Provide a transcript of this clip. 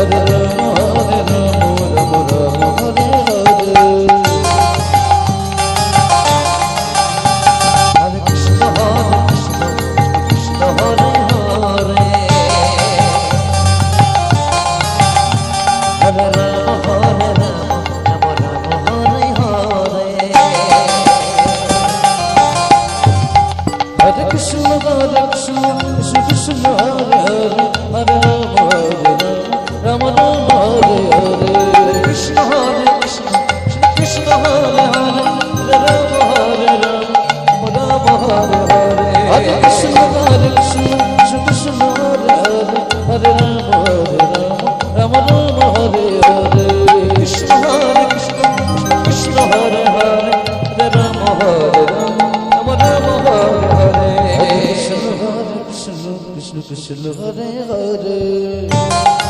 Hadi Ramadan عشق شل غري غري